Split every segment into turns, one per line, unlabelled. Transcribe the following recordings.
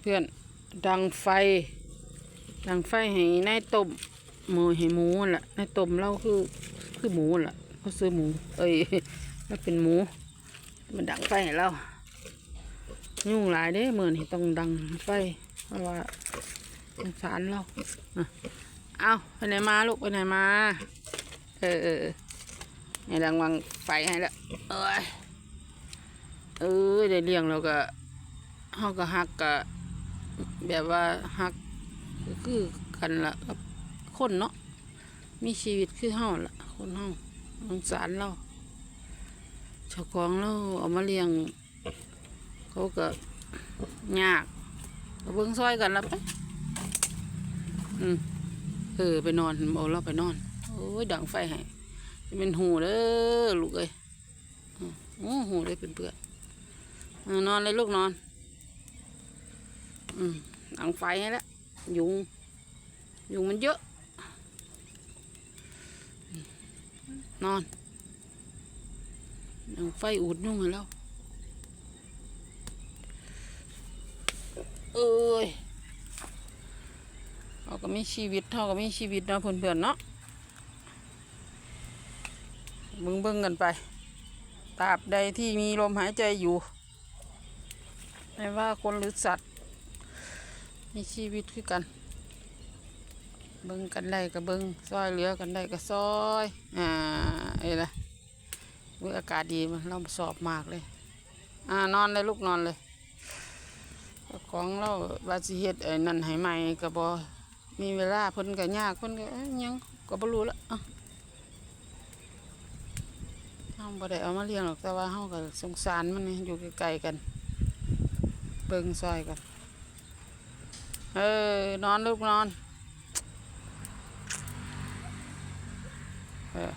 เพื่อนดังไฟ ดังไฟให้นายต้มหมูให้หมูล่ะนายต้มเราคือคือหมูล่ะเขาซื้อหมู เอ้ยแล้วเป็นหมู มันดังไฟให้เรายุ่งหลายเด้เหมือนต้องดังไฟเพราะว่าสงสารเราเอาไปไหนมาลูกไปไหนมา เออเออให้ดังวังไฟให้แล้วเอ้ยเออได้เลี้ยงเราก็ เฮาก็ฮักก็แบบว่าฮักคือกันละกับคนเนาะมีชีวิตคือเฮาละคนเฮาสงสารเราเจ้าของเราเอามาเลี้ยง เขาก็ยากก็เบิ่งซอยกันละไปอืมเออไปนอนเอาเราไปนอน โอ้ยดังไฟให้เป็นหูเด้อลูกเอ้ยโอ้หูเลยเป็นเปื่อนนอนเลยลูกนอน อืมดังไฟให้แล้ว ยุง ยุงมันเยอะอืมนอนดังไฟอุดยุงแล้ว เอ้ยเขาก็มีชีวิตเท่าก็มีชีวิตเนะเพื่อนๆเนาะบิ่งบิ่งๆกันไปตราบใดที่มีลมหายใจอยู่ ไม่ว่าคนหรือสัตว์ มีชีวิตคือกัน เบิ่งกันได้ก็เบิ่งซอยเหลือกันได้ก็ซอยอ่าเอ้ละว้ยอากาศดีมันเราสอบมากเลย อ่านอนเลยลูกนอนเลยของเราว่าสิเฮ็ดไอ้นั่นให้ใหม่ก็บ่มีเวลาเพิ่นก็ยากเพิ่นก็เอ้ยหยังก็บ่รู้ละอะเฮาบ่ได้เอามาเลี้ยงหรอกแต่ว่าเฮาก็สงสารมันนี่อยู่ใกล้ๆกัน เบิ่งซอยกัน เออนอนลูกนอนออ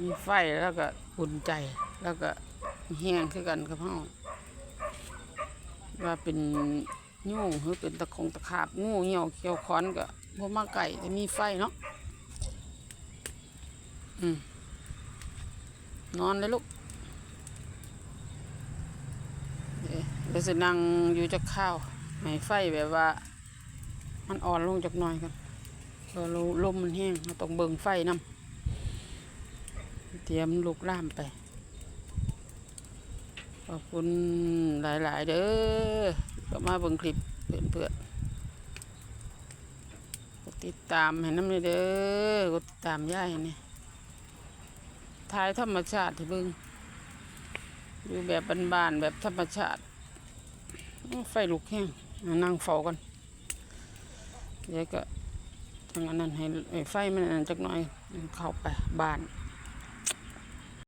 มีไฟแล้วก็อุ่นใจแล้วก็แห้งคือกันกับเฮาว่าเป็นงูหรือเป็นตะคงตะขาบงูเหี่ยวเขียวค้อนก็บ่มาไก่แต่มีไฟเนาะอืมนอนเลยลูกเดี๋ยวเดี๋ยวจะนั่งอยู่จะข้าวให้ไฟแบบว่า มันอ่อนลงจากหน่อยกันเออลมมันแห้งเราต้องเบิ่งไฟนำเตรียมลูกล่ามไป ขอบคุณหลาย ๆ เด้อก็มาเบิ่งคลิปเพื่อนๆกดติดตามให้น้ำเลยเด้อกดติดตามย่ายนี่ถ่ายธรรมชาติให้เบิ่งอยู่แบบบ้านๆแบบธรรมชาติ ไฟลุกแห้งนั่งเฝ้ากันเดี๋ยวก็ทางอันนั้นให้ไฟมันอันนั้นจักหน่อยเข้าไปบ้าน